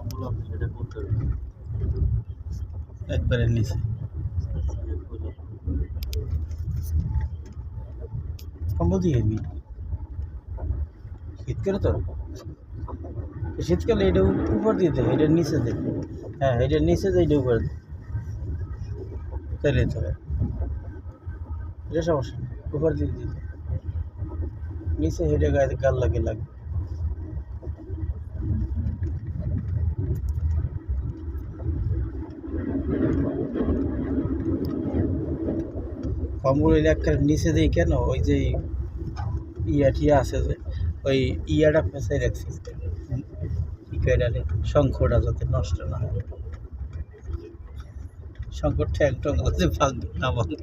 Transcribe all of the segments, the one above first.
কম্বল আছে সেটা করতে হবে। একবারে নিচে। দিয়ে দিবি? শীতকালে তো? শীতকালে এটা উপর দিয়ে দে এটার নিচে দে। হ্যাঁ এটার নিচে দে, এটা উপরে তাহলে তো এটা সমস্যা উপর দিয়ে দিতে নিচে হেঁটে গায়ে গাল লাগে লাগে কম্বল এলাকার নিচে দিয়ে কেন? ওই যে ইয়া টিয়া আছে যে, ওই ইয়াটা ফেসাই রাখছি। শঙ্খটা যাতে নষ্ট না হয়। শঙ্কর ঠ্যাং টং ভাঙবে না ভাঙে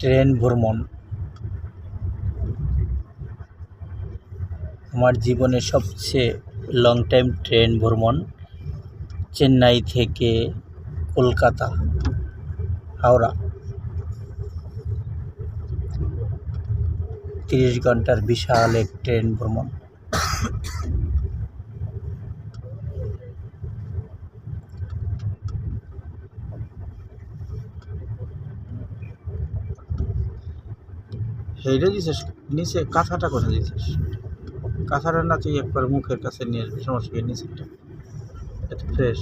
ট্রেন ভ্রমণ। আমার জীবনে সবচেয়ে লং টাইম ট্রেন ভ্রমণ চেন্নাই থেকে কলকাতা, হাওড়া। তিরিশ ঘণ্টার বিশাল এক ট্রেন ভ্রমণ। হেইটা দিছিস নিচে কাঁথাটা কোথায় দিছিস কাঁথাটা না তুই একবার মুখের কাছে নিয়ে আসবি সমস্যা নিচেরটা? এটা ফ্রেশ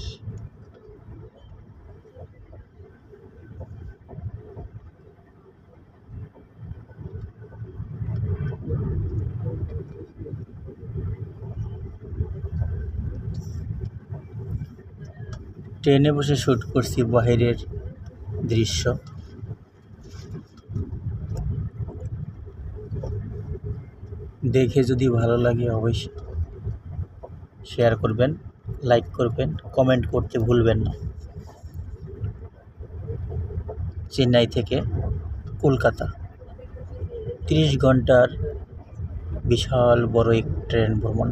ট্রেনে বসে শ্যুট করছি বাইরের দৃশ্য। দেখে যদি ভালো লাগে অবশ্যই শেয়ার করবেন লাইক করবেন কমেন্ট করতে ভুলবেন না। চেন্নাই থেকে কলকাতা, তিরিশ ঘণ্টার বিশাল বড় এক ট্রেন ভ্রমণ।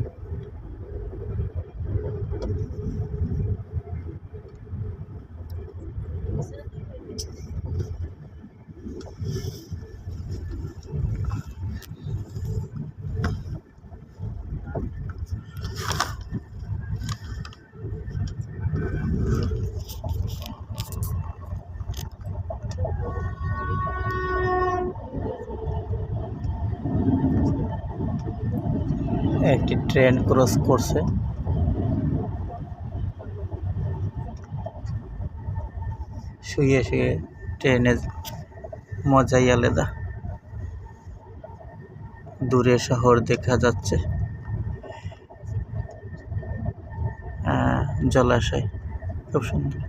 একটি ট্রেন ক্রস করছে। শুয়ে শুয়ে ট্রেনের মজাই আলাদা। দূরে শহর দেখা যাচ্ছে। জলাশয়। খুব সুন্দর